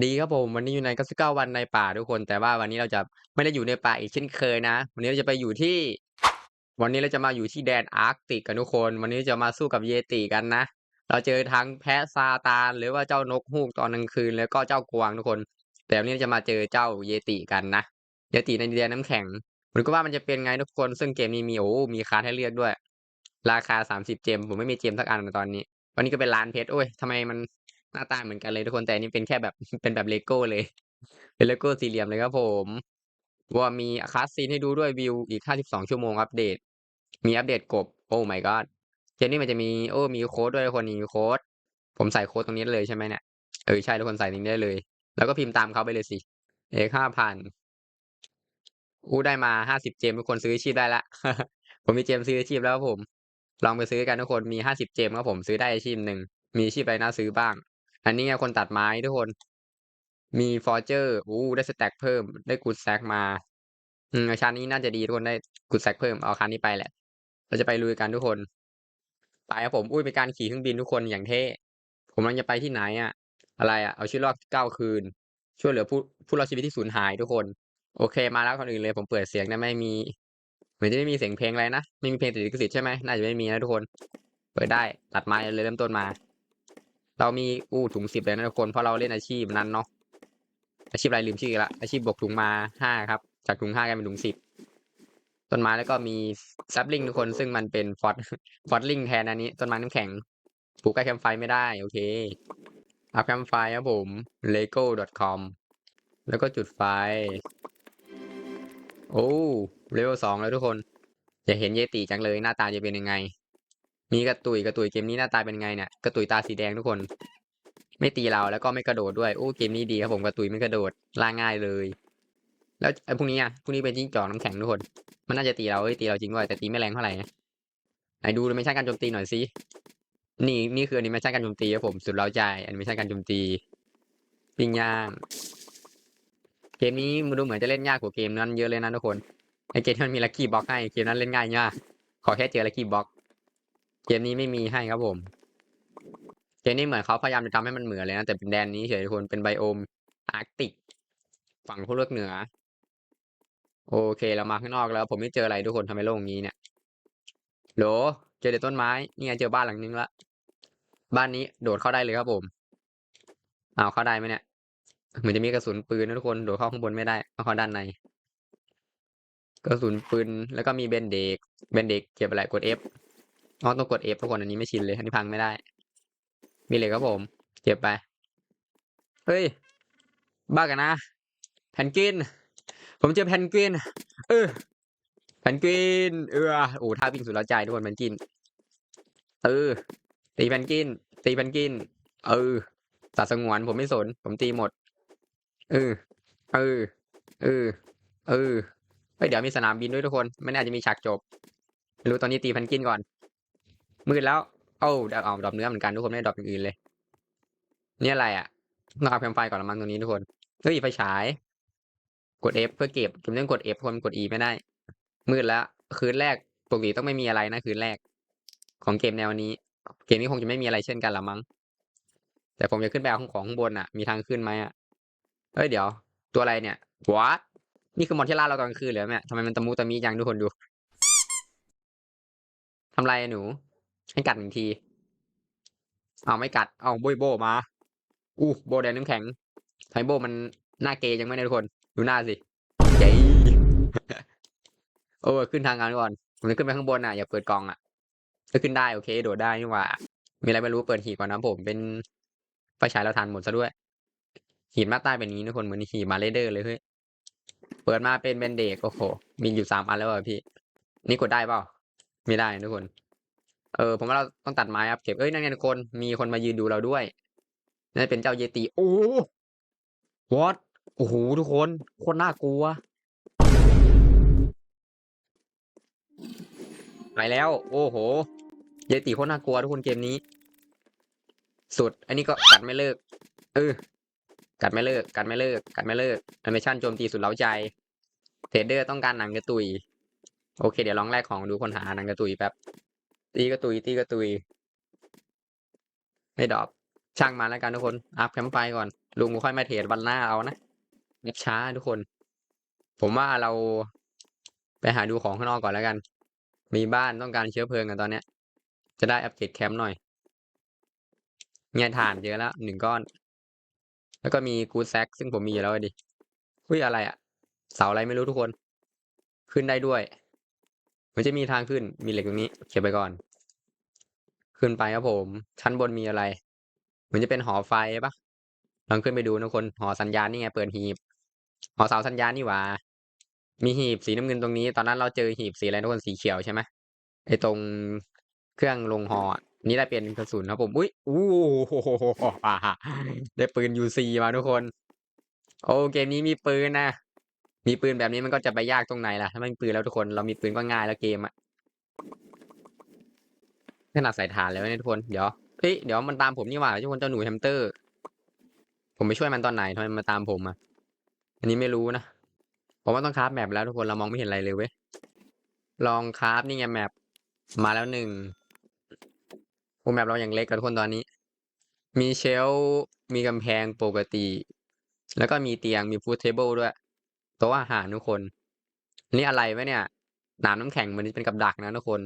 ดีครับผม วันนี้อยู่ใน 99 วันในป่าทุกคน แต่ว่าวันนี้เราจะไม่ได้อยู่ในป่าอีกเช่นเคยนะ วันนี้เราจะไปอยู่ที่ วันนี้เราจะมาอยู่ที่แดนอาร์กติกกันทุกคน วันนี้จะมาสู้กับเยติกันนะ เราเจอทั้งแพะซาตาน หรือว่าเจ้านกฮูกตอนกลางคืนแล้วก็เจ้ากวางทุกคน แต่วันนี้จะมาเจอเจ้าเยติกันนะ เยติในดินแดนน้ำแข็งเหมือนกับว่ามันจะเป็นไงทุกคน ซึ่งเกมนี้มีโอ้มีคาร์ดให้เลือกด้วย ราคา 30 เจม ผมไม่มีเจมสักอันในตอนนี้ วันนี้ก็เป็นร้านเพชร โอ้ยทำไมมัน หน้าตาเหมือนกันเลยทุกคนแต่อันนี้เป็นแค่แบบ เป็นแบบเลโก้เลย เป็นเลโก้สี่เหลี่ยมเลยครับผม ว่ามีคาสซีนให้ดูด้วยวิวอีก 52 ชั่วโมงอัปเดต มีอัปเดตกบ โอ้ my god เกมนี้มันจะมีโอ้มีโค้ดด้วยทุกคนนี่มีโค้ด ผมใส่โค้ดตรงนี้เลยใช่ไหมเนี่ย เออใช่ทุกคนใส่ตรงนี้ได้เลย แล้วก็พิมพ์ตามเขาไปเลยสิ เอก5,000อู้ได้มา 50 เจมทุกคนซื้ออาชีพได้ล้วผมมีเจมซื้ออาชีพแล้วผม ลองไปซื้อกันทุกคนมี 50 เจมครับผมซื้อได้อาชีพหนึ่งมีชีพอะไรน่าซื้อบ้าง อันนี้ไงคนตัดไม้ทุกคน มีฟอร์เจอร์อู้ได้สแต็กเพิ่ม ได้กูดแซกมา อืมชั้นนี้น่าจะดีทุกคนได้กูดแซกเพิ่ม เอาคันนี้ไปแหละ เราจะไปลุยกันทุกคน ไปครับผม อุ้ยเป็นการขี่เครื่องบินทุกคนอย่างเท่ ผมกำลังจะไปที่ไหนอะ อะไรอะ เอาชีวิตรอด9คืน ช่วยเหลือผู้ผู้รอดชีวิตที่สูญหายทุกคน โอเค มาแล้วก่อนอื่นเลย ผมเปิดเสียงได้ไม่มี เหมือนจะไม่มีเสียงเพลงอะไรนะ ไม่มีเพลงติดลิขสิทธิ์ใช่ไหมน่าจะไม่มีนะทุกคน เปิดได้ ตัดไม้เลยเริ่มต้นมา เรามีอู้ถุง10เลยนะทุกคนเพราะเราเล่นอาชีพนั้นเนาะอาชีพอะไรลืมชื่อละอาชีพบวกถุงมา5ครับ จากถุง5กลายเป็นถุง10ต้นไม้แล้วก็มีซับลิงทุกคนซึ่งมันเป็นฟอสฟอสลิงแทนอันนี้ต้นไม้น้ำแข็งปลูกใกล้แคมไฟไม่ได้ โอเคอัพแคมไฟครับผม lego.com แล้วก็จุดไฟ โอ้เลเวลสองแล้วทุกคน จะเห็นเยติจังเลยหน้าตาจะเป็นยังไง มีกระตุยกระตุยเกมนี้หน้าตาเป็นไงเนี่ยกระตุยตาสีแดงทุกคน ไม่ตีเราแล้วก็ไม่กระโดดด้วยโอ้เกมนี้ดีครับผมกระตุยไม่กระโดดล่าง่ายเลย แล้วไอ้พวกนี้อะพวกนี้เป็นจิ้งจอกน้ำแข็งทุกคน มันน่าจะตีเราเอ้ยตีเราจริงด้วยแต่ตีไม่แรงเท่าไหร่ไหนดูแอนิเมชั่นการโจมตีหน่อยสินี่นี่คือแอนิเมชั่นการโจมตีครับผมสุดเร้าใจแอนิเมชั่นการโจมตีปิ้งย่างเกมนี้มันดูเหมือนจะเล่นยากกว่าเกมนั้นเยอะเลยนะทุกคนไอเกมที่มันมีลัคกี้บ็อกให้เกมนั้นเล่นง่ายมากขอแค่เจอลัคกี้บ็อก เกมนี้ไม่มีให้ครับผม เกมนี้เหมือนเขาพยายามจะทำให้มันเหมือนเลยนะ แต่เป็นแดนนี้เฉยทุกคนเป็นไบโอมอาร์กติก ฝั่งพวกเลือกเหนือ โอเคเรามาข้างนอกแล้ว ผมไม่เจออะไรทุกคนทำไมโล่งงี้เนี่ยโหลเจอแต่ต้นไม้นี่ไงเจอบ้านหลังนึงละบ้านนี้โดดเข้าได้เลยครับผมเอาเข้าได้ไหมเนี่ยเหมือนจะมีกระสุนปืนนะทุกคนโดดเข้าข้างบนไม่ได้ต้องเข้าด้านในกระสุนปืนแล้วก็มีเบนเด็กเบนเด็กเก็บอะไรกด F อ๋อต้องกด F ทุกคนอันนี้ไม่ชินเลยอันนี้พังไม่ได้ มีเหล็กครับผม เก็บไป เฮ้ย บ้ากันนะแพนกิน ผมเจอแพนกิน เออแพนกิน เออ โอ้ท่าวิ่งสุดละใจทุกคนแพนกิน เออ ตีแพนกิน ตีแพนกิน เออสัตว์สงวนผมไม่สน ผมตีหมด เออ เออ เออ เออเฮ้ยเดี๋ยวมีสนามบินด้วยทุกคนไม่น่าจะมีฉากจบไม่รู้ตอนนี้ตีแพนกินก่อน มืดแล้ว เอ้าดอดรอปเนื้อเหมือนกันทุกคนไม่ได้ดรอปอย่างอื่นเลย เนี่ยอะไรอะต้องเอาแคมไฟก่อนละมั้งตรงนี้ทุกคน เฮ้ยไฟฉาย กด F เพื่อเก็บเกมเล่นกด F คนกด E ไม่ได้ มืดแล้ว คืนแรกปกติต้องไม่มีอะไรนะคืนแรก ของเกมแนวนี้ เกมนี้คงจะไม่มีอะไรเช่นกันละมั้ง แต่ผมจะขึ้นไปเอาของของข้างบนอะ มีทางขึ้นไหมอะ เฮ้ยเดี๋ยว ตัวอะไรเนี่ย what นี่คือมอนที่ล่าเราตอนกลางคืนเหรอแม่ทำไมมันตะมูตะมีจังทุกคนดูทำไรอะหนู ให้กัดหนึ่งที เอาไม่กัด เอาโบยโบมา อู้โบแดงน้ำแข็งไทโบมันหน้าเกยยังไม่ได้ทุกคน ดูหน้าสิเกย์โอ้ขึ้นทางกันก่อนผมจะขึ้นไปข้างบนอะอย่าเปิดกล่องอะจะขึ้นได้โอเค โดดได้นี่หว่า มีอะไรไม่รู้เปิดหีบก่อนนะผมเป็นไฟฉายเราทันหมดซะด้วย หีบหน้าใต้เป็นนี้ทุกคนเหมือนหีบมาเลเดอร์เลยเฮ้ยเปิดมาเป็นเบนเดกโอ้โหมีอยู่สามอันแล้วอะพี่ นี่กดได้เปล่าไม่ได้ทุกคน เออผมว่าเราต้องตัดไม้ครับเก็บ เอ้ยนั่นไงทุกคน มีคนมายืนดูเราด้วยน่าจะเป็นเจ้าเยติ โอ้วอตโอ้โหทุกคน โคตรน่ากลัว ไปแล้ว โอ้โห เยติโคตรน่ากลัวทุกคนเกมนี้ สุด อันนี้ก็กัดไม่เลิก เออ กัดไม่เลิก กัดไม่เลิก กัดไม่เลิกแอนิเมชั่นโจมตีสุดเล้าใจ เทรดเดอร์ต้องการหนังกระตุย โอเค เดี๋ยวลองแลกของดูคนหาหนังกระตุยแป๊บ ตีกระตุยตีกระตุยไม่ดรอปช่างมาแล้วกันทุกคนอัพแคมป์ไฟก่อน ลุงค่อยมาเทรดวันหน้าเอานะเน็บช้าทุกคน ผมว่าเราไปหาดูของข้างนอกก่อนแล้วกัน มีบ้านต้องการเชื้อเพลิงกันตอนเนี้ย จะได้อัปเกรดแคมป์หน่อยเนี่ยถ่านเยอะแล้วหนึ่งก้อน แล้วก็มีกูดแซกซึ่งผมมีอยู่แล้วอะดิอุ้ยอะไรอะเสาอะไรไม่รู้ทุกคน ขึ้นได้ด้วย มันจะมีทางขึ้น มีเหล็กตรงนี้ เก็บไปก่อน ขึ้นไปครับผม ชั้นบนมีอะไร เหมือนจะเป็นหอไฟปะลองขึ้นไปดูนะคน หอสัญญาณนี่ไง เปิดหีบ หอเสาสัญญาณนี่หว่า มีหีบสีน้ำเงินตรงนี้ ตอนนั้นเราเจอหีบสีอะไรทุกคนสีเขียวใช่ไหมไอตรงเครื่องลงหอ นี่ได้เป็นกระสุนครับผม อุ้ยอู้โหได้ปืนยูซีมาทุกคน โอ้เกมนี้มีปืนนะ มีปืนแบบนี้มันก็จะไปยากตรงไหนล่ะ ถ้าไม่มีปืนแล้วทุกคนเรามีปืนก็ง่ายแล้วเกมอะขนาดใส่ฐานแล้วเนี่ยทุกคนเดี๋ยวเฮ้ยเดี๋ยวมันตามผมนี่หว่าทุกคนเจ้าหนูแฮมสเตอร์ ผมไปช่วยมันตอนไหนทำไมมาตามผมอะอันนี้ไม่รู้นะผมว่าต้องคราฟแมปแล้วทุกคนเรามองไม่เห็นอะไรเลยเว้ยลองคราฟนี่ไงแมปมาแล้วหนึ่งโอ้แมปเราอย่างเล็กกับทุกคนตอนนี้ มีเชลมีกำแพงปกติ แล้วก็มีเตียงมีฟูดเทเบิลด้วย ต๊ะอาหารทุกคน นี่อะไรวะเนี่ยน้ำน้ำแข็งมันเป็นกับดักนะทุกคน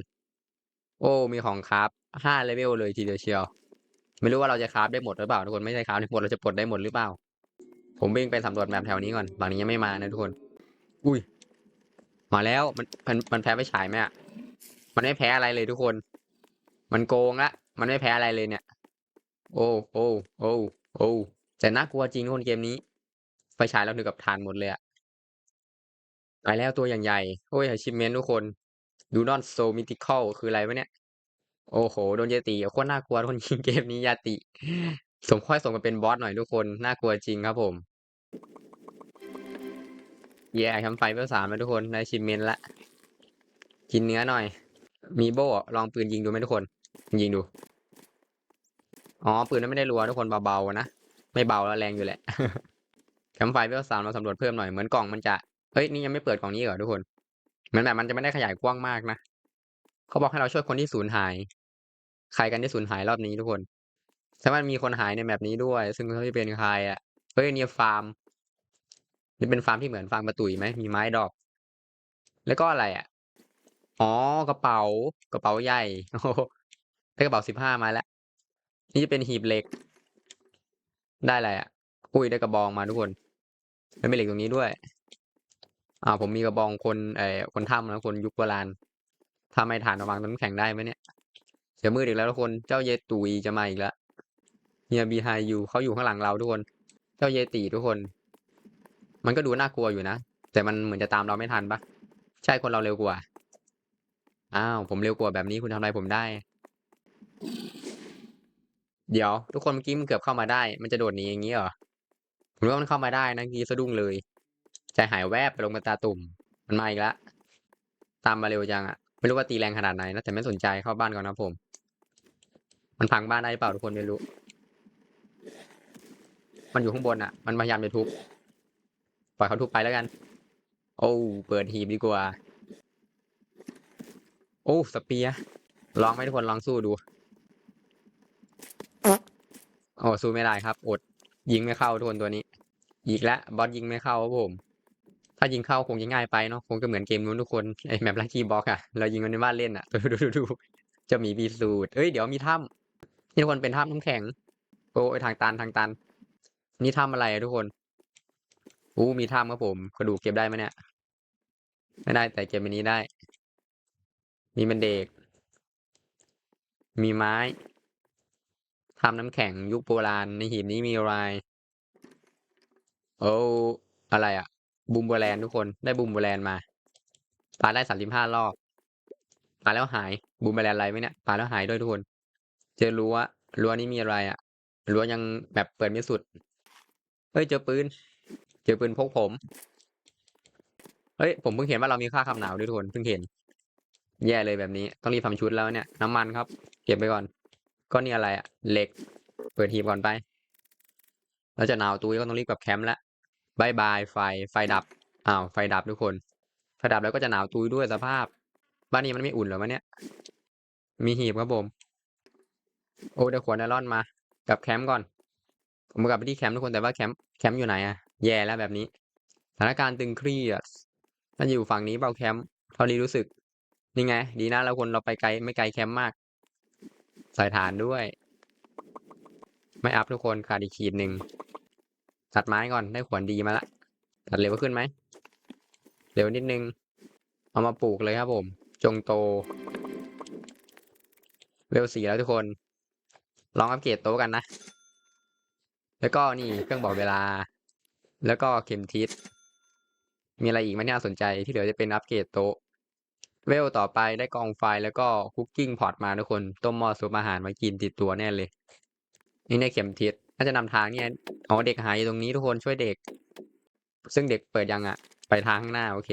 โอ้มีของคราฟห้าเลเวลเลยทีเดียวเชียว ไม่รู้ว่าเราจะคราฟได้หมดหรือเปล่าทุกคนไม่ใช่คราฟได้หมดเราจะปลดได้หมดหรือเปล่า ผมวิ่งไปสำรวจแมปแถวนี้ก่อนบางนี้ยังไม่มานะทุกคน อุ้ย มาแล้วมันมันมันแพ้ไปฉายไหมอะมันไม่แพ้อะไรเลยทุกคน มันโกงละมันไม่แพ้อะไรเลยเนี่ย โอ้โอ้โอ้โอ้แต่น่ากลัวจริงทุกคนเกมนี้ ไฟฉายเราถึงกับทานหมดเลยอะ ไปแล้วตัวอย่างใหญ่ โอ้ย achievement ทุกคน do not so mythical คืออะไรวะเนี่ย โอ้โห โดนยาติโคตรน่ากลัวคนยิงเกมนี้ยาติ สมค่อยสมกับเป็นบอสหน่อยทุกคน น่ากลัวจริงครับผม แย่ทำไฟเพื่อสามแล้วทุกคนได้ชิมเมนละ กินเนื้อหน่อย มีโบอะลองปืนยิงดูไหมทุกคน ยิงดู อ๋อ ปืนนั้นไม่ได้รัวทุกคนเบาๆนะ ไม่เบาแล้วแรงอยู่แหละแคมไฟเวลสามเราสำรวจเพิ่มหน่อยเหมือนกล่องมันจะ เฮ้ยนี่ยังไม่เปิดกล่องนี้เหรอทุกคนเหมือนแบบมันจะไม่ได้ขยายกว้างมากนะเขาบอกให้เราช่วยคนที่สูญหาย ใครกันที่สูญหายรอบนี้ทุกคนแต่ว่ามีคนหายในแบบนี้ด้วย ซึ่งเขาจะเป็นใครอะเฮ้ยเนี่ยฟาร์มนี่เป็นฟาร์มที่เหมือนฟาร์มประตุยไหมมีไม้ดอก แล้วก็อะไรอะอ๋อกระเป๋ากระเป๋าใหญ่โอ้ได้กระเป๋าสิบห้ามาแล้ว นี่จะเป็นหีบเหล็ก ได้อะไรอะอุ้ยได้กระบองมาทุกคนแล้วมีเหล็กตรงนี้ด้วย อ่าผมมีกระบองคนเอ่อคนถ้ำแล้วคนยุคโบราณทำไม่ฐานระวางต้นำแข็งได้ไหมเนี่ยเสียมืออีกแล้วทุกคนเจ้าเยตุยจะมาอีกแล้วเฮียบีไฮยูเขาอยู่ข้างหลังเราทุกคน เจ้าเยติทุกคน มันก็ดูน่ากลัวอยู่นะแต่มันเหมือนจะตามเราไม่ทันปะใช่คนเราเร็วกว่า อ้าวผมเร็วกว่าแบบนี้คุณทำอะไรผมได้ เดี๋ยว ทุกคนเมื่อกี้มันเกือบเข้ามาได้ มันจะโดดหนีอย่างนี้เหรอผมว่ามันเข้ามาได้นะกี้สะดุ้งเลย ใจหายแวบไปลงมาตาตุ่ม มันมาอีกแล้วตามมาเร็วจังอะไม่รู้ว่าตีแรงขนาดไหนนะแต่ไม่สนใจเข้าบ้านก่อนนะผม มันพังบ้านได้เปล่าทุกคนไม่รู้ มันอยู่ข้างบนอะมันพยายามจะทุบ ปล่อยเขาทุบไปแล้วกัน โอ้เปิดหีบดีกว่า โอ้สเปียร์ลองไหมทุกคนลองสู้ดูโอ้สู้ไม่ได้ครับ อด ยิงไม่เข้าทุกคนตัวนี้ อีกแล้วบอสยิงไม่เข้าครับผม ถ้ายิงเข้าคงจะง่ายไปเนาะคงจะเหมือนเกมนู้นทุกคนไอ้แมปลักกี้บ็อกอะเรายิงกันในบ้านเล่นอะดูดูดูดูจะมีบีสูตรเอ้ยเดี๋ยวมีถ้ำนี่ทุกคนเป็นถ้ำน้ำแข็ง โอ้ยทางตันทางตัน นี่ถ้ำอะไรอะทุกคนอู้มีถ้ำครับผมกระดูกเก็บได้ไหมเนี่ย ไม่ได้แต่เก็บอันนี้ได้ มีมันเด็ก มีไม้ทำน้ำแข็งยุคโบราณในหีบนี้มีอะไรโอ้อะไรอะ บูมเบอร์แลนทุกคนได้บูมเบอร์แลนมาปาได้สามสิบห้ารอบปาแล้วหายบูมเบอร์แลนอะไรไหมเนี่ยปาแล้วหายด้วยทุกคน เจอรั้วรั้วนี้มีอะไรอะรั้วยังแบบเปิดไม่สุดเฮ้ยเจอปืน เจอปืนพกผมเฮ้ยผมเพิ่งเห็นว่าเรามีค่าคำหนาวด้วยทุกคนเพิ่งเห็น แย่เลยแบบนี้ต้องรีบทำชุดแล้วเนี่ย น้ำมันครับ เก็บไปก่อนก็นี่อะไรอะเหล็ก เปิดหีบก่อนไป แล้วจะหนาวตุ้ยก็ต้องรีบกลับแคมป์แล้ว บายบายไฟไฟดับอ้าวไฟดับทุกคนไฟดับแล้วก็จะหนาวตุ้ยด้วยสภาพ บ้านนี้มันไม่อุ่นเหรอวะเนี่ย มีหีบครับผม โอ้เดี๋ยวขวดไนลอนมากลับแคมป์ก่อน ผมกลับไปที่แคมป์ทุกคนแต่ว่าแคมป์แคมป์อยู่ไหนอะแย่แล้วแบบนี้สถานการณ์ตึงเครียดน่าอยู่ฝั่งนี้เปล่าแคมป์เท่าที่รู้สึกนี่ไง ดีนะเราคนเราไปไกลไม่ไกลแคมป์มาก ใส่ฐานด้วย ไม่อัพทุกคนขาดอีกขีดหนึ่ง ตัดไม้ก่อนได้ขวานดีมาละตัดเร็วขึ้นไหมเร็วนิดนึง เอามาปลูกเลยครับผม จงโต เวลสี่แล้วทุกคน ลองอัปเกรดโต๊ะกันนะ แล้วก็นี่เครื่องบอกเวลา แล้วก็เข็มทิศ มีอะไรอีกไหมที่น่าสนใจที่เหลือจะเป็นอัปเกรดโต๊ะ เวลต่อไปได้กองไฟแล้วก็คุกกิ้งพอร์ตมาทุกคน ต้มหม้อซุปอาหารมากินติดตัวแน่เลย นี่ในเข็มทิศ น่าจะนำทางเนี่ยอ๋อเด็กหายอยู่ตรงนี้ทุกคนช่วยเด็ก ซึ่งเด็กเปิดยังอะไปทางข้างหน้าโอเค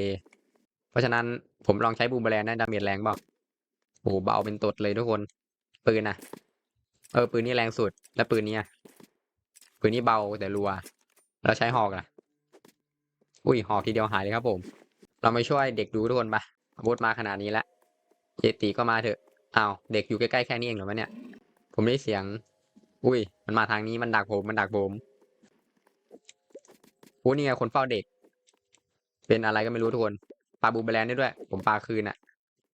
เพราะฉะนั้นผมลองใช้บูมเบอแรนได้ดาเมจแรงเปล่าโอ้โหเบาเป็นตดเลยทุกคน ปืนนะเออปืนนี้แรงสุด แล้วปืนเนี้ยปืนนี้เบาแต่รัว แล้วใช้หอกอะอุ้ยหอกทีเดียวหายเลยครับผม เรามาช่วยเด็กดูทุกคนปะอาวุธมาขนาดนี้แล้วเจตีก็มาเถอะอ้าวเด็กอยู่ใกล้ๆแค่นี้เองเหรอวะเนี่ย ผมได้เสียง อุ้ย มันมาทางนี้มันดักผมมันดักผมโอ้นี่ไงคนเฝ้าเด็ก เป็นอะไรก็ไม่รู้ทุกคนปลาบูมเบอแรนได้ด้วย ผมปลาคืนอะ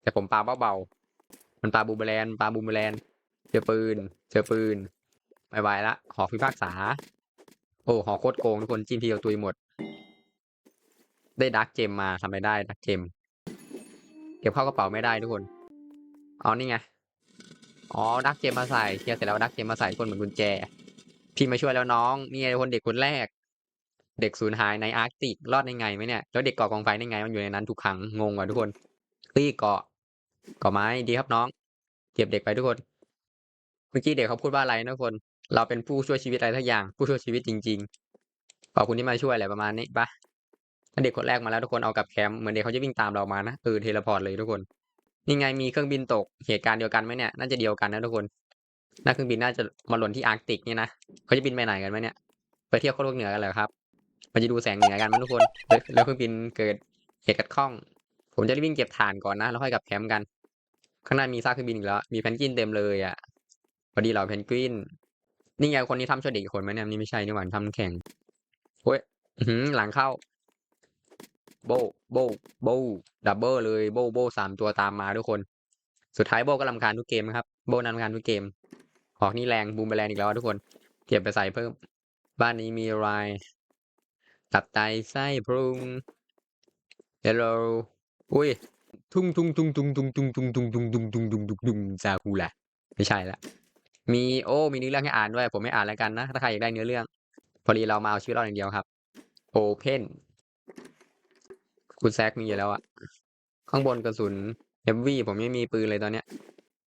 แต่ผมปลาเบาๆมันปลาบูมเบอแรนปลาบูมเบอแรนเจอปืน เจอปืนไม่ไหวละหอพิพากษา โอ้หอโคตรโกงทุกคนจิ้มทีเดียวตุยหมด ได้ดักเจมมาทำไมได้ดักเจม เก็บเข้ากระเป๋าไม่ได้ทุกคน เอานี่ไง อ๋อดักเจมมาใส่เคลียร์เสร็จแล้วดักเจมมาใส่คนเหมือนกุญแจ พี่มาช่วยแล้วน้องนี่คนเด็กคนแรก เด็กสูญหายในอาร์กติกรอดได้ไงไหมเนี่ยแล้วเด็กเกาะกองไฟได้ไงมันอยู่ในนั้นทุกครั้งงงว่ะทุกคนตีเกาะเกาะไม้ดีครับน้องเก็บเด็กไปทุกคนเมื่อกี้เด็กเขาพูดว่าอะไรนะทุกคน เราเป็นผู้ช่วยชีวิตอะไรทักอย่าง ผู้ช่วยชีวิตจริงๆขอบคุณที่มาช่วยอะไรประมาณนี้ปะเด็กคนแรกมาแล้วทุกคนเอากลับแคมป์เหมือนเด็กเขาจะวิ่งตามเรามานะเออเทเลพอร์ตเลยทุกคน นี่ไงมีเครื่องบินตกเหตุการณ์เดียวกันไหมเนี่ยน่าจะเดียวกันนะทุกคนน่าเครื่องบินน่าจะมาหล่นที่อาร์กติกเนี่ยนะเขาจะบินไปไหนกันไหมเนี่ยไปเที่ยวโลกเหนือกันเหรอครับมันจะดูแสงเหนือกันไหมทุกคนแล้วเครื่องบินเกิดเหตุขัดข้อง ผมจะรีบวิ่งเก็บถ่านก่อนนะแล้วค่อยกลับแคมป์กัน ข้างหน้ามีซากเครื่องบินอีกแล้วมีแพนกวินเต็มเลยอะพอดีเราแพนกวินนี่ไงคนนี้ทำช่วยเด็กคนไหมเนี่ยนี่ไม่ใช่นี่หว่าทำน้ำแข่งโอ้ยหลังเข้า โบโบโบดับเบิลเลยโบโบสามตัวตามมาทุกคน สุดท้ายโบก็ลำคาญทุกเกมนะครับ โบนำคาญทุกเกมหอกนี่แรงบูมไปแรงอีกแล้วทุกคน เก็บไปใส่เพิ่ม บ้านนี้มีอะไรตับไตไส้พรุง Hello อุ้ย ทุ่งทุ่งทุ่งทุ่งทุ่งทุ่งทุ่งทุ่งทุ่งทุ่งทุ่งทุ่งทุ่งทุ่งซาคูละไม่ใช่ละ มีโอ้ มีเนื้อเรื่องให้อ่านด้วย ผมไม่อ่านแล้วกันนะ ถ้าใครอยากได้เนื้อเรื่อง พอดีเรามาเอาชื่อเราอย่างเดียวครับ Open คุณแซกมีอยู่แล้วอะข้างบนกระสุนเฮฟวี่ผมไม่มีปืนเลยตอนเนี้ย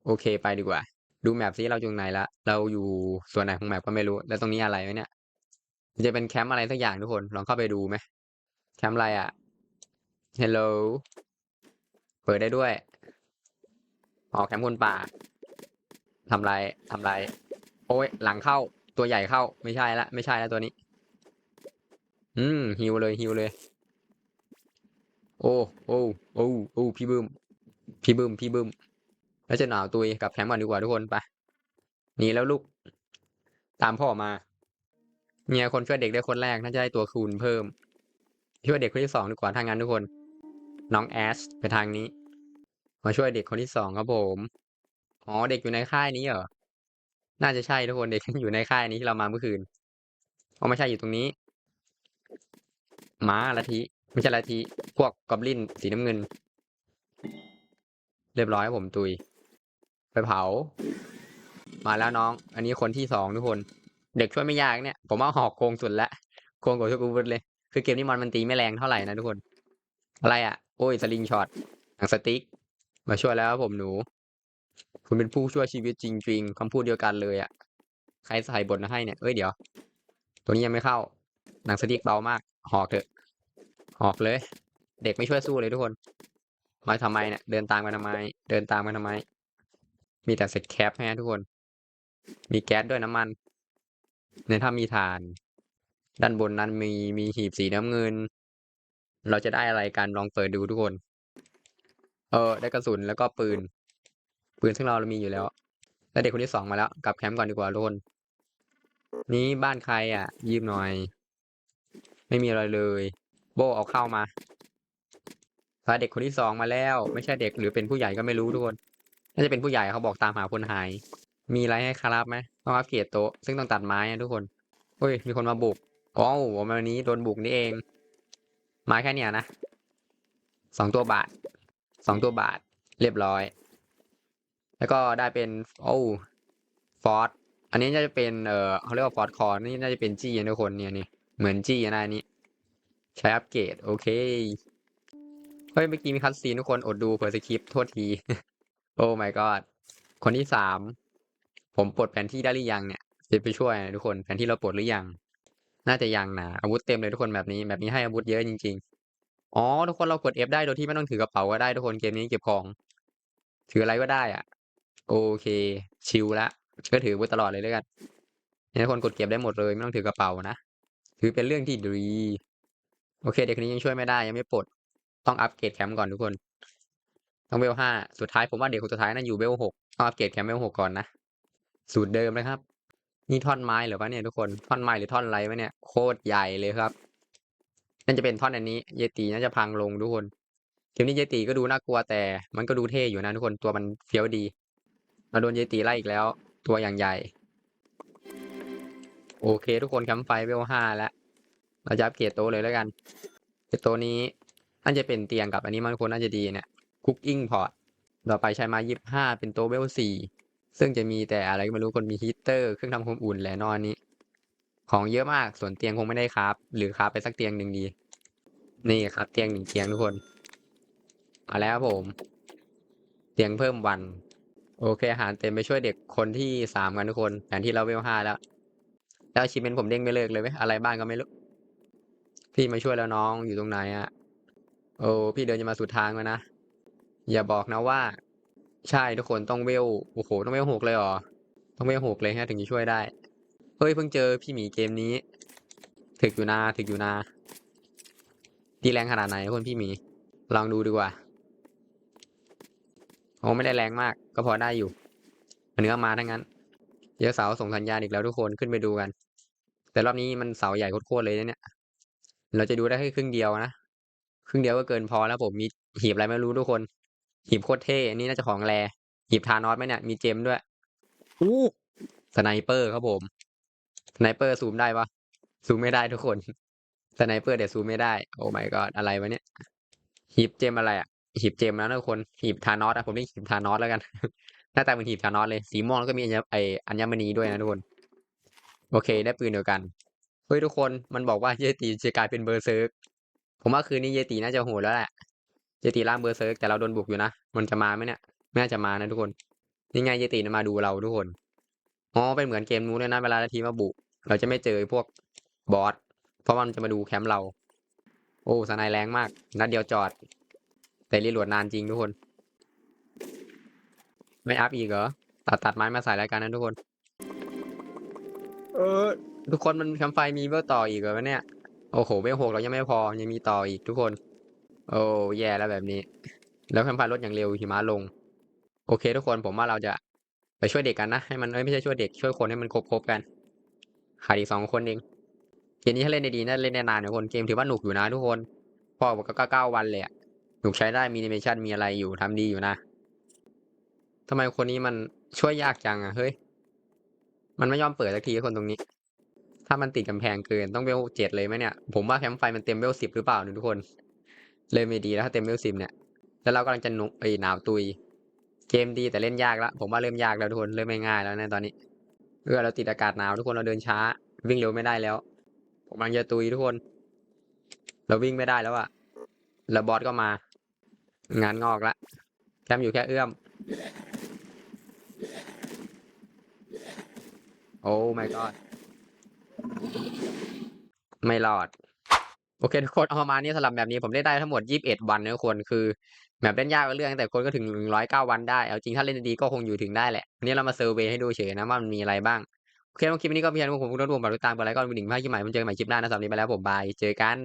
โอเคไปดีกว่า ดูแมปซิเราอยู่ไหนละ เราอยู่ส่วนไหนของแมปก็ไม่รู้ แล้วตรงนี้อะไรวะเนี่ย จะเป็นแคมป์อะไรสักอย่างทุกคน ลองเข้าไปดูไหมแคมป์อะไรอะ Hello เปิดได้ด้วยอ๋อแคมป์คนป่าทำไรทำไรโอ้ย หลังเข้าตัวใหญ่เข้าไม่ใช่ละ ไม่ใช่ล้วตัวนี้ อืมฮิวเลยฮิวเลย โอ้โอ้โอ้โอ้พี่บึ้มพี่บึ้มพี่บึ้มแล้วจะหนาวตุยกับแคมป์ก่อนดีกว่าทุกคนไปหนีแล้วลูก ตามพ่อมา เนี่ยคนช่วยเด็กได้คนแรกน่าจะได้ตัวคูณเพิ่มช่วยเด็กคนที่สองดีกว่าถ้างั้นทุกคน น้องแอสไปทางนี้มาช่วยเด็กคนที่สองครับผมอ๋อเด็กอยู่ในค่ายนี้เหรอน่าจะใช่ทุกคนเด็กอยู่ในค่ายนี้ที่เรามาเมื่อคืนอ๋อไม่ใช่อยู่ตรงนี้ม้าละที ไม่ใช่ละทีพวกกอบลินสีน้ำเงิน เรียบร้อยครับผมตุย ไปเผา มาแล้วน้อง อันนี้คนที่สองทุกคน เด็กช่วยไม่ยากเนี่ย ผมว่าหอกโกงสุดละโกงกว่าทุกอาวุธเลย คือเกมนี้มันมันตีไม่แรงเท่าไหร่นะทุกคน อะไรอะ โอ้ยสลิงช็อตหนังสติ๊ก มาช่วยแล้วครับผมหนู คุณเป็นผู้ช่วยชีวิตจริงๆคำพูดเดียวกันเลยอะ ใครใส่บทมาให้เนี่ย เอ้ยเดี๋ยว ตัวนี้ยังไม่เข้า หนังสติ๊กเบามาก หอกเถอะ หอกเลย เด็กไม่ช่วยสู้เลยทุกคน มาทำไมเนี่ยเดินตามกันทำไม เดินตามกันทำไม มีแต่เศษแคปฮะทุกคน มีแก๊สด้วยน้ำมัน ในถ้ามีฐาน ด้านบนนั้นมีมีหีบสีน้ำเงิน เราจะได้อะไรกันลองเปิดดูทุกคน เออ ได้กระสุนแล้วก็ปืน ปืนซึ่งเรามีอยู่แล้ว แล้วเด็กคนที่สองมาแล้ว กลับแคมป์ก่อนดีกว่าทุกคนนี้บ้านใครอะ ยืมหน่อย ไม่มีอะไรเลย โบเอาเข้ามาพาเด็กคนที่สองมาแล้ว ไม่ใช่เด็กหรือเป็นผู้ใหญ่ก็ไม่รู้ทุกคนน่าจะเป็นผู้ใหญ่เขาบอกตามหาคนหาย มีอะไรให้คารับไหมต้องอัปเกรดโต๊ะซึ่งต้องตัดไม้นะทุกคนเฮ้ย มีคนมาบุกอ๋อวันนี้โดนบุกนี่เองไม้แค่เนี้ยนะสองตัวบาทสองตัวบาท เรียบร้อย แล้วก็ได้เป็นโอ้ฟอร์ดอันนี้น่าจะเป็นเออเขาเรียกว่าฟอร์ดคอร์นี่น่าจะเป็นจี้นะทุกคนเนี่ยนี่เหมือนจี้นะอันนี้ ใช้อัปเกรดโอเค เฮ้ย เมื่อกี้มีคัตซีนทุกคนอดดูเผื่อสคริปโทษที โอ้ my god คนที่สาม ผมปลดแผนที่ได้หรือยังเนี่ยจะไปช่วยนะทุกคนแผนที่เราปลดหรือยัง น่าจะยังนะอาวุธเต็มเลยทุกคนแบบนี้ แบบนี้ให้อาวุธเยอะจริง ๆ อ๋อ ทุกคนเรากด F ได้โดยที่ไม่ต้องถือกระเป๋าก็ได้ทุกคนเกมนี้เก็บของ ถืออะไรก็ได้อะ โอเค ชิลละก็ถือไว้ตลอดเลยแล้วกันเนี่ยทุกคนกดเก็บได้หมดเลย ไม่ต้องถือกระเป๋านะ ถือเป็นเรื่องที่ดี โอเค เด็กคนนี้ยังช่วยไม่ได้ยังไม่ปลด ต้องอัปเกรดแคมป์ก่อนทุกคน ต้องเวลห้าสุดท้ายผมว่าเด็กคนสุดท้ายน่าอยู่เวลหกต้องอัปเกรดแคมป์เวลหกก่อนนะ สูตรเดิมนะครับ นี่ท่อนไม้หรือวะเนี่ยทุกคน ท่อนไม้หรือท่อนอะไรวะเนี่ย โคตรใหญ่เลยครับน่าจะเป็นท่อนอันนี้ เยตีน่าจะพังลงทุกคนเกมนี้เยตีก็ดูน่ากลัวแต่ มันก็ดูเท่อยู่นะทุกคน ตัวมันเฟี้ยวดี มาโดนเยตีไล่อีกแล้ว ตัวอย่างใหญ่ โอเค ทุกคนแคมป์ไฟเวลห้าแล้ว เราจะอัปเกรดโต๊ะเลยแล้วกันโต๊ะนี้น่าจะเป็นเตียงกับอันนี้มันควรน่าจะดีเนี่ยคุกกิ้งพอร์ตต่อไปใช้มายี่ห้าเป็นโต๊ะเวลสี่ซึ่งจะมีแต่อะไรก็ไม่รู้คนมีฮีเตอร์เครื่องทำความอุ่นแหละนอนนี้ ของเยอะมากส่วนเตียงคงไม่ได้ครับ หรือครับไปสักเตียงหนึ่งดี นี่ครับ เตียงหนึ่งเตียงทุกคนมาแล้วผม เตียงเพิ่มวัน โอเคอาหารเต็มไปช่วยเด็กคนที่สามกันทุกคนแผนที่เราเวลห้าแล้ว แล้วชีเมนผมเด้งไม่เลิกเลยไหมอะไรบ้างก็ไม่รู้ พี่มาช่วยแล้วน้องอยู่ตรงไหนอะโอ้พี่เดินจะมาสุดทางแล้วนะ อย่าบอกนะว่า ใช่ทุกคนต้องเวลโอ้โหต้องเวลหกเลยเหรอต้องเวลหกเลยฮะถึงจะช่วยได้เฮ้ยเพิ่งเจอพี่หมีเกมนี้ ถึกอยู่นาถึกอยู่นาตีแรงขนาดไหนคนพี่หมี ลองดูดีกว่าโอ้ไม่ได้แรงมากก็พอได้อยู่เนื้อมาทั้งนั้นเดี๋ยวเสาส่งสัญญาณอีกแล้วทุกคนขึ้นไปดูกัน แต่รอบนี้มันเสาใหญ่โคตรเลยเนี่ย เราจะดูได้แค่ครึ่งเดียวนะ ครึ่งเดียวก็เกินพอแล้วผมมีหีบอะไรไม่รู้ทุกคน หีบโคตรเท่ อันนี้น่าจะของแรหีบทานอสไหมเนี่ย มีเจมด้วยอู้สไนเปอร์ครับผม สไนเปอร์ซูมได้ปะซูมไม่ได้ทุกคน สไนเปอร์เดี๋ยวซูมไม่ได้ โอ้ my god อะไรวะเนี่ย หีบเจมอะไรอะ หีบเจมแล้วนะทุกคน หีบทานอสอะผมเรียกหีบทานอสแล้วกัน หน้าตาเหมือนหีบทานอสเลย สีม่วงแล้วก็มีอัญไออัญมณีด้วยนะทุกคน โอเค ได้ปืนเดียวกัน เฮ้ยทุกคนมันบอกว่าเยตีจะกลายเป็นเบอร์เซิร์กผมว่าคืนนี้เยตีน่าจะโหดแล้วแหละเยตีล่างเบอร์เซิร์กแต่เราโดนบุกอยู่นะมันจะมาไหมเนี่ยไม่น่าจะมานะทุกคนนี่ไงเยตีมาดูเราทุกคนอ๋อเป็นเหมือนเกมนู้นเลยนะเวลาทีมาบุก เราจะไม่เจอพวกบอสเพราะมันจะมาดูแคมป์เรา โอ้สไนแรงมากนัดเดียวจอด แต่รีโหลดนานจริงทุกคน ไม่อัพอีกเหรอตัดตัดไม้มาใส่รายการนั้นทุกคน เออ ทุกคนมันคมป์ไฟมีเวลต่ออีกเหรอวะเนี่ย โอ้โหเวลหกเรายังไม่พอยังมีต่ออีกทุกคน โอ้แย่แล้วแบบนี้ แล้วแคมไฟลดอย่างเร็วหิมะลง โอเค ทุกคนผมว่าเราจะไปช่วยเด็กกันนะให้มันเอ้ยไม่ใช่ช่วยเด็กช่วยคนให้มันครบๆกันขาดอีกสองคนเองเกมนี้ถ้าเล่นได้ดีน่าเล่นได้นานนะคนเกมถือว่าหนุกอยู่นะทุกคนพอบอกก็เก้าวันเลยอะหนุกใช้ได้มีนิเมชันมีอะไรอยู่ทำดีอยู่นะทำไมคนนี้มันช่วยยากจังอะเฮ้ยมันไม่ยอมเปิดสักทีคนตรงนี้ามันติดกำแพงเกินต้องเวลเจ็ดเลยไหมเนี่ย ผมว่าแคมป์ไฟมันเต็มเวลสิบหรือเปล่าเนี่ยทุกคน เลยไม่ดีแล้วถ้าเต็มเวลสิบเนี่ย แล้วเรากำลังจะหนุกไอ้หนาวตุย เกมดีแต่เล่นยากแล้วผมว่าเริ่มยากแล้วทุกคนเริ่มไม่ง่ายแล้วในตอนนี้เออเราติดอากาศหนาวทุกคนเราเดินช้า วิ่งเร็วไม่ได้แล้ว ผมกำลังจะตุยทุกคน เราวิ่งไม่ได้แล้วอะแล้วบอสก็มา งานงอกละแคมป์อยู่แค่เอื้อมโอ้ my god ไม่รอด โอเคทุกคนเอาประมาณนี้สำหรับแบบนี้ผมเล่นได้ทั้งหมด 21 วันนะทุกคนคือแบบเล่นยากก็เรื่องแต่คนก็ถึง 109 วันได้เอาจริงถ้าเล่นดีก็คงอยู่ถึงได้แหละวันนี้เรามาเซอร์เวย์ให้ดูเฉยนะว่ามันมีอะไรบ้างโอเควันคลิปนี้ก็เพียงผมคุณรวนฝากติดตามกดไลค์ก่อนเป็นหนึ่งภาคที่ใหม่มันเจอกันใหม่คลิปหน้านะสำหรับวันนี้ไปแล้วผมบายเจอกัน